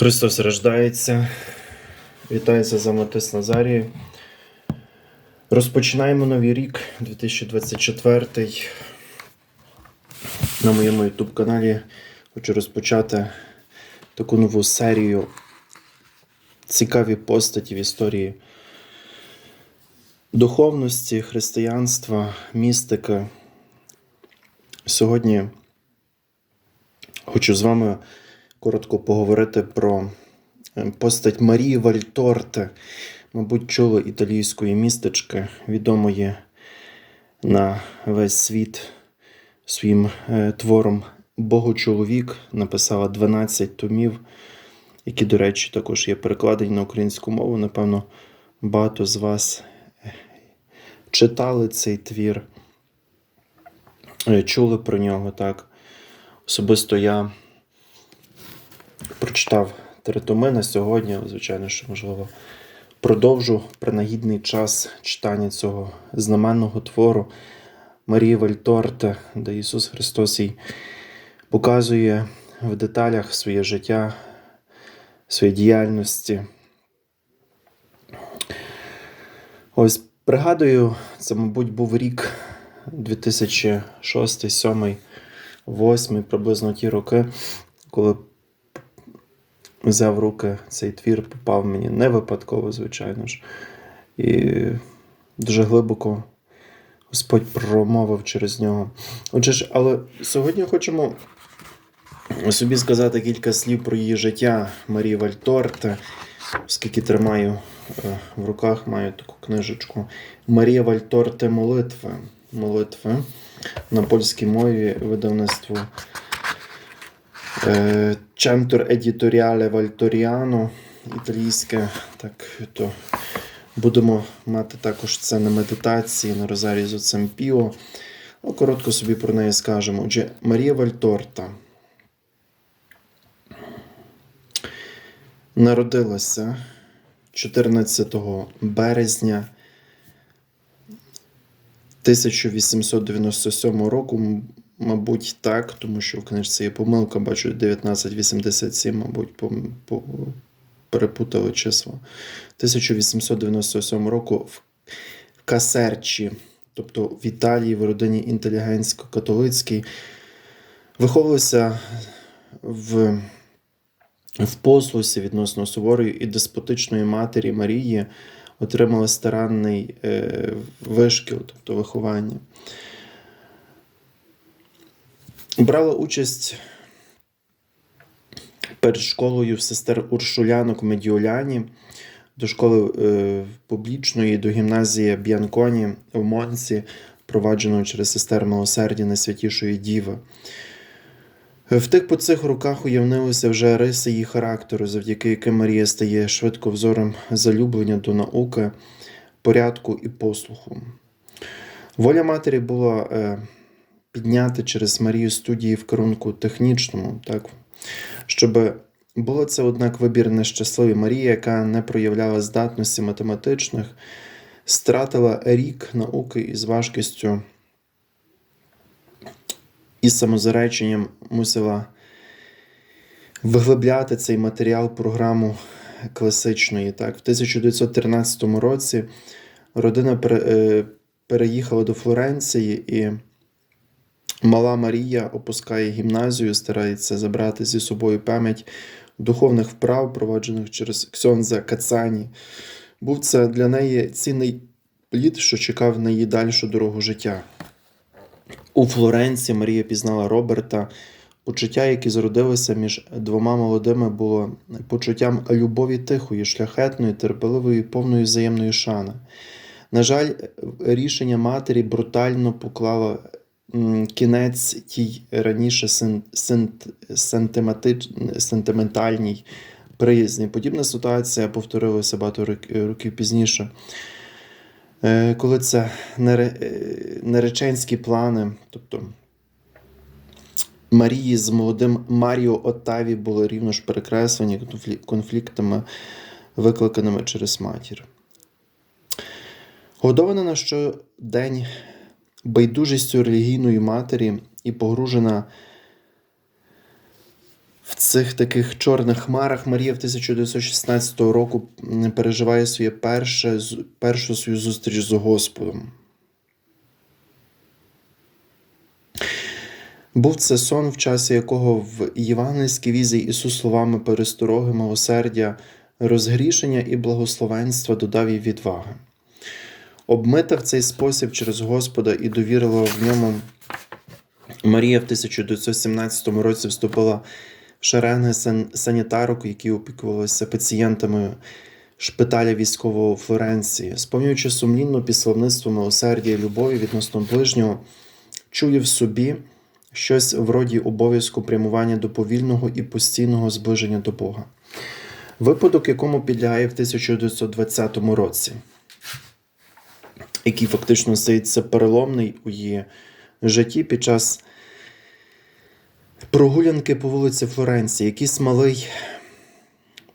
Христос рождається. Вітається за Матис Назарії. Розпочинаємо новий рік 2024. На моєму YouTube каналі хочу розпочати таку нову серію цікаві постаті в історії духовності, християнства, містики. Сьогодні хочу з вами коротко поговорити про е, постать Марії Вальторте. Мабуть, чули італійської містечки, відомої на весь світ своїм е, твором Богочоловік. Написала 12 томів, які, до речі, також є перекладені на українську мову. Напевно, багато з вас е, читали цей твір, е, чули про нього так. Особисто я прочитав три томи на сьогодні. Звичайно, що можливо продовжу принагідний час читання цього знаменного твору Марії Вальторте, де Ісус Христос їй показує в деталях своє життя, своєї діяльності. Ось пригадую, це, мабуть, був рік 2006, 2007, 2008, приблизно ті роки, коли взяв руки цей твір, попав мені не випадково, звичайно ж. І дуже глибоко Господь промовив через нього. Отже ж, але сьогодні хочемо собі сказати кілька слів про її життя Марії Вальторте, оскільки тримаю е, в руках, маю таку книжечку. Марія Вальторте молитви. Молитви на польській мові видавництво е, Centro Editoriale Valtoriano, італійське, так то будемо мати також це на медитації на Розарі з отцем Піо. Ну, коротко собі про неї скажемо. Отже, Марія Вальторта народилася 14 березня 1897 року, мабуть, так, тому що в книжці є помилка, бачу 1987, мабуть, пом- по- перепутали числа. 1897 року в Касерчі, тобто в Італії, в родині інтелігентсько-католицькій, виховувався в, в послусі відносно суворої і деспотичної матері Марії, отримала старанний е, вишкіл, тобто виховання. Брала участь перед школою сестер Уршулянок у Медіоляні, до школи е, публічної, до гімназії Б'янконі в Монці, провадженої через сестер Милосердя Найсвятішої Діви. В тих по цих руках уявнилися вже риси її характеру, завдяки яким Марія стає швидко взором залюблення до науки, порядку і послуху. Воля матері була е, підняти через Марію студії в керунку технічному, так, щоб було це, однак, вибір нещасливий. Марія, яка не проявляла здатності математичних, стратила рік науки із важкістю і самозареченням мусила виглибляти цей матеріал програму класичної. Так, в 1913 році родина е, переїхала до Флоренції і. Мала Марія опускає гімназію, старається забрати зі собою пам'ять духовних вправ, проваджених через Ксьонза Кацані. Був це для неї цінний плід, що чекав на її дальшу дорогу життя. У Флоренції Марія пізнала Роберта. Почуття, які зародилися між двома молодими, було почуттям любові тихої, шляхетної, терпеливої, повної взаємної шани. На жаль, рішення матері брутально поклало кінець тій раніше сент, сентиментальній приязні. Подібна ситуація повторилася багато років пізніше. Е, Коли це е, нареченські плани, тобто Марії з молодим Маріо Оттаві були рівно ж перекреслені конфліктами, викликаними через матір. Годована на щодень байдужістю релігійної матері і погружена в цих таких чорних хмарах Марія в 1916 року переживає своє перше, першу свою зустріч з Господом. Був це сон, в часі якого в євангельській візі Ісус словами перестороги, милосердя, розгрішення і благословенства додав їй відваги. Обмита в цей спосіб через Господа і довірила в ньому. Марія в 1917 році вступила в шеренги сан- санітарок, які опікувалися пацієнтами шпиталя військового Флоренції, сповнюючи сумлінно піславництво милосердя і любові відносно ближнього, чує в собі щось вроді обов'язку прямування до повільного і постійного зближення до Бога. Випадок, якому підлягає в 1920 році, який фактично здається переломний у її житті під час прогулянки по вулиці Флоренції, якийсь малий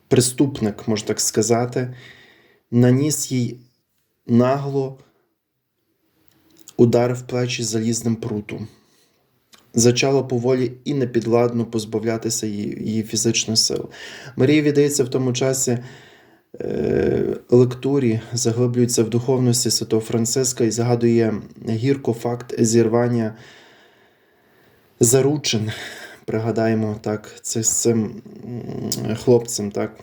преступник, можна так сказати, наніс їй нагло удар в плечі залізним прутом. Зачало поволі і непідладно позбавлятися її, її фізичних сил. Марія віддається в тому часі е, лектурі, заглиблюється в духовності Святого Франциска і згадує гірко факт зірвання заручин. Пригадаємо так, це з цим хлопцем, так,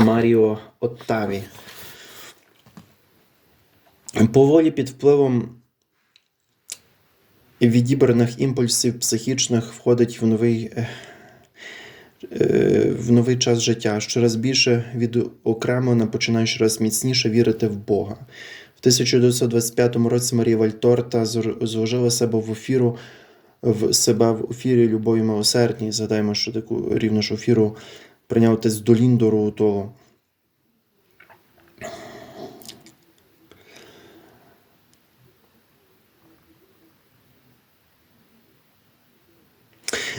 Маріо Оттаві. Поволі під впливом відібраних імпульсів психічних входить в новий, е, в новий час життя. Щораз більше відокремлена починає щораз міцніше вірити в Бога. В 1925 році Марія Вальторта зложила себе в ефіру в себе в ефірі Любові милосердній. Згадаємо, що таку рівно ж ефіру прийняв отець Доліндору Утоло.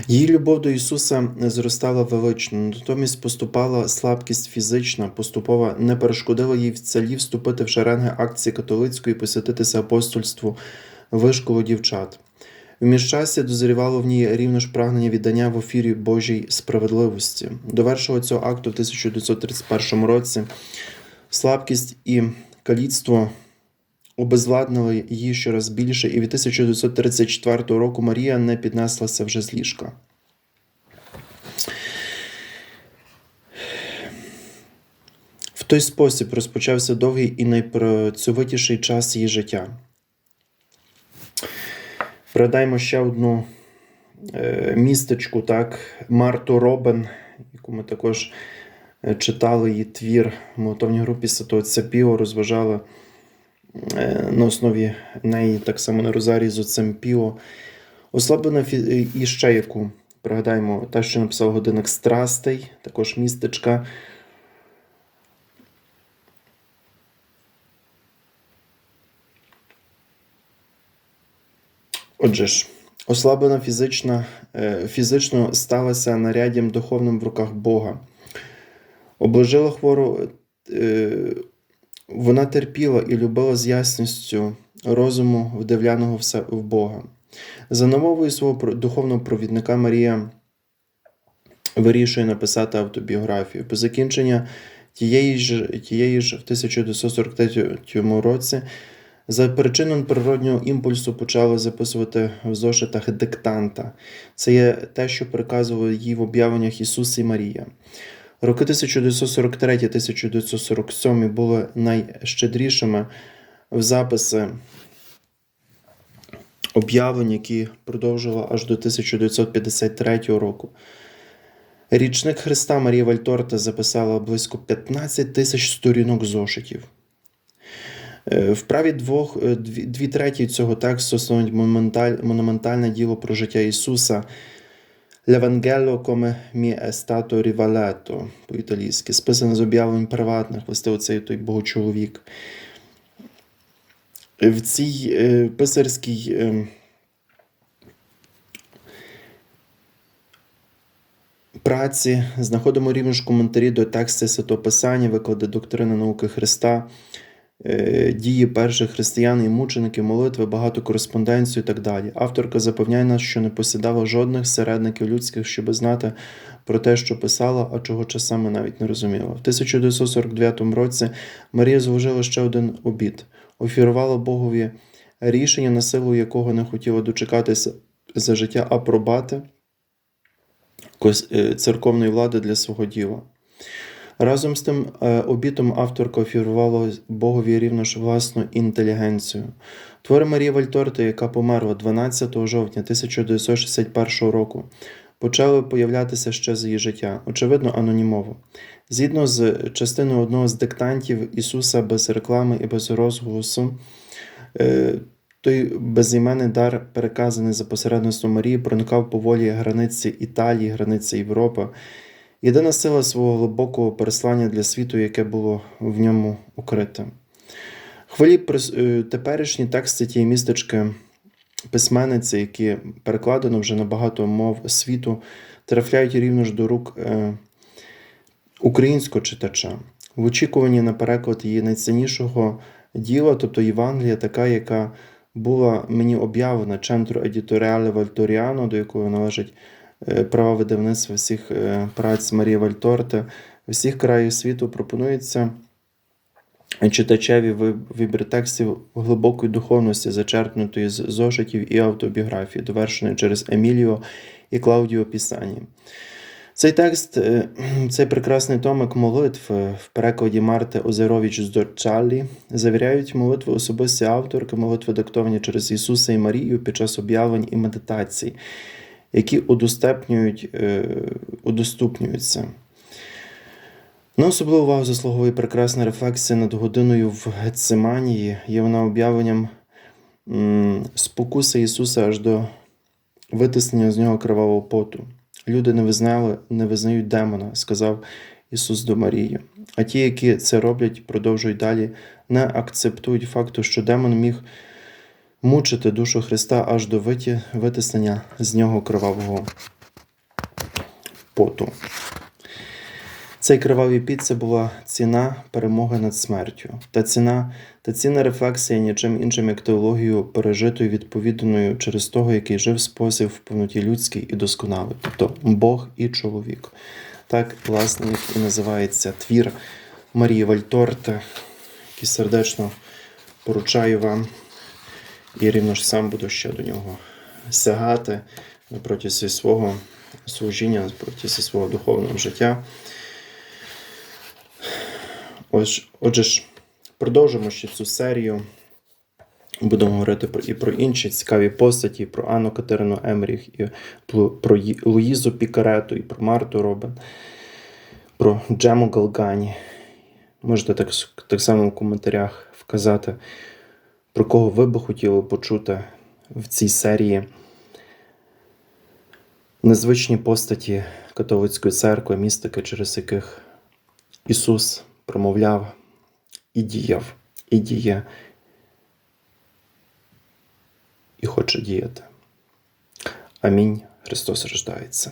Її любов до Ісуса зростала велично, натомість поступала слабкість фізична, поступова не перешкодила їй в цілі вступити в шеренги акції католицької і посвятитися апостольству вишколу дівчат. В міжчасі дозрівало в ній рівно ж прагнення віддання в ефірі Божій справедливості. Довершило цього акту в 1931 році. Слабкість і каліцтво обезвладнили її щораз більше, і від 1934 року Марія не піднеслася вже з ліжка. В той спосіб розпочався довгий і найпрацьовитіший час її життя. Пригадаймо ще одну е, містечку, так, Марту Робен, яку ми також е, читали її твір в молотовній групі Святого Піо, розважали е, на основі неї так само на Розарії з отцем Піо. Ослаблена фі- і ще яку, пригадаємо, та, що написав годинник страстей, також містечка. Отже ж, ослаблена фізична, е, фізично сталася наряддям духовним в руках Бога. Обложила хвору, е, вона терпіла і любила з ясністю розуму, вдивляного все в Бога. За намовою свого духовного провідника Марія вирішує написати автобіографію. По закінчення тієї ж, тієї ж в 1943 році за причиною природнього імпульсу почала записувати в зошитах диктанта. Це є те, що приказували їй в об'явленнях Ісус і Марія. Роки 1943-1947 були найщедрішими в записи об'явлень, які продовжували аж до 1953 року. Річник Христа Марія Вальторта записала близько 15 тисяч сторінок зошитів. Е, В праві двох, е, дві, треті цього тексту монументаль, монументальне діло про життя Ісуса L'Evangelo come mi è stato rivelato по-італійськи, списане з об'явлень приватних, власне, оцей той богочоловік. В цій е, писарській е, праці знаходимо рівно ж коментарі до тексту Святого Писання, виклади доктрини науки Христа, дії перших християн і мучеників, молитви, багато кореспонденцію і так далі. Авторка запевняє нас, що не посідала жодних середників людських, щоб знати про те, що писала, а чого часами навіть не розуміла. В 1949 році Марія зложила ще один обід, офірувала Богові рішення, на силу якого не хотіла дочекатися за життя апробати кос- е, церковної влади для свого діла. Разом з тим е, обітом авторка офірувала Богові рівно ж власну інтелігенцію. Твори Марії Вальторти, яка померла 12 жовтня 1961 року, почали появлятися ще за її життя, очевидно, анонімово. Згідно з частиною одного з диктантів Ісуса без реклами і без розголосу, е, той безіменний дар, переказаний за посередництвом Марії, проникав поволі границі Італії, границі Європи. Єдина сила свого глибокого переслання для світу, яке було в ньому укрите. Хвалі е, теперішні тексти тієї містечки письменниці, які перекладено вже на багато мов світу, трафляють рівно ж до рук е, українського читача. В очікуванні на переклад її найціннішого діла, тобто Євангелія, така, яка була мені об'явлена Центру Едіторіале Вальторіано, до якого належить права видавництва всіх е, праць Марії Вальторте, всіх країв світу пропонується читачеві ви- вибір глибокої духовності, зачерпнутої з зошитів і автобіографії, довершеної через Еміліо і Клаудіо Пісані. Цей текст, е, цей прекрасний томик молитв е, в перекладі Марти Озерович з Дорчалі завіряють молитви особисті авторки, молитви диктовані через Ісуса і Марію під час об'явлень і медитацій, які удоступнюють, е, удоступнюються. На особливу увагу заслуговує прекрасна рефлексія над годиною в Гециманії. Є вона об'явленням спокуси Ісуса аж до витиснення з нього кривавого поту. Люди не визнали, не визнають демона, сказав Ісус до Марії. А ті, які це роблять, продовжують далі, не акцептують факту, що демон міг мучити душу Христа аж до виті, витиснення з нього кривавого поту. Цей кривавий піт це була ціна перемоги над смертю. Та ціна, та цінна рефлексія нічим іншим, як теологію пережитою, відповіданою через того, який жив спосіб в повноті людській і досконалий, тобто Бог і чоловік. Так, власне, як і називається твір Марії Вальторте, який сердечно поручаю вам, і рівно ж сам буду ще до нього сягати проти свого служіння, проти свого духовного життя. Ось, отже ж, продовжимо ще цю серію. Будемо говорити про, і про інші цікаві постаті, про Анну Катерину Емріх, і про Луїзу Пікарету, і про Марту Робен, про Джему Галгані. Можете так, так само в коментарях вказати, про кого ви би хотіли почути в цій серії незвичні постаті католицької церкви, містики, через яких Ісус промовляв і діяв, і діє, і хоче діяти. Амінь. Христос рождається.